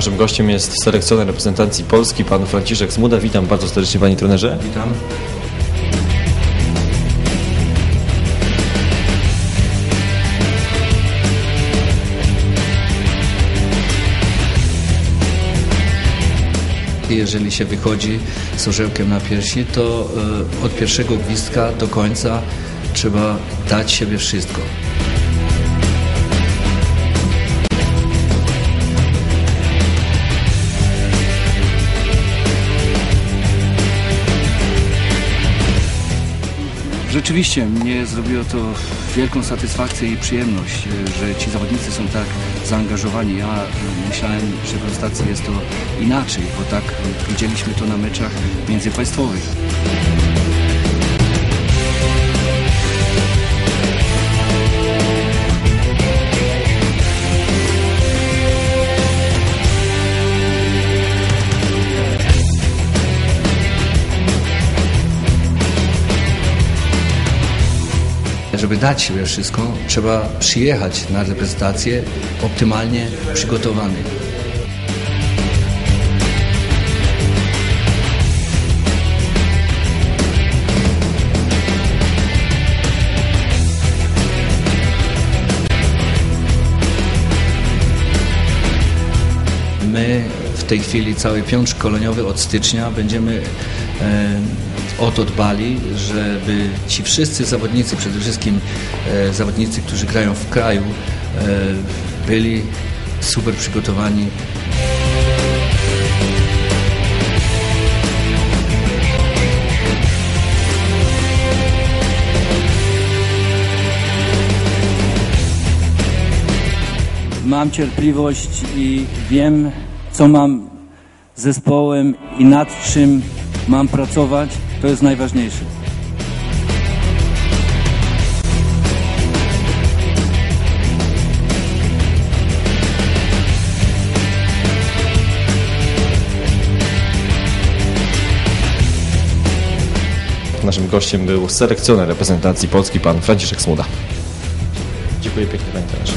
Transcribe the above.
Naszym gościem jest selekcjoner reprezentacji Polski, pan Franciszek Smuda. Witam bardzo serdecznie, panie trenerze. Witam. Jeżeli się wychodzi z orzełkiem na piersi, to e, od pierwszego gwizdka do końca trzeba dać siebie wszystko. Rzeczywiście mnie zrobiło to wielką satysfakcję i przyjemność, e, że ci zawodnicy są tak zaangażowani. Ja e, myślałem, że w Rostacji jest to inaczej, bo tak widzieliśmy to na meczach międzypaństwowych. Żeby dać wszystko, trzeba przyjechać na reprezentację optymalnie przygotowany. My w tej chwili cały piąt szkoleniowy od stycznia będziemy e, o to dbali, żeby ci wszyscy zawodnicy, przede wszystkim e, zawodnicy, którzy grają w kraju, e, byli super przygotowani. Mam cierpliwość i wiem, co mam zespołem i nad czym mam pracować. To jest najważniejsze. Naszym gościem był selekcjoner reprezentacji Polski, pan Franciszek Smuda. Dziękuję pięknie, panie trenerze.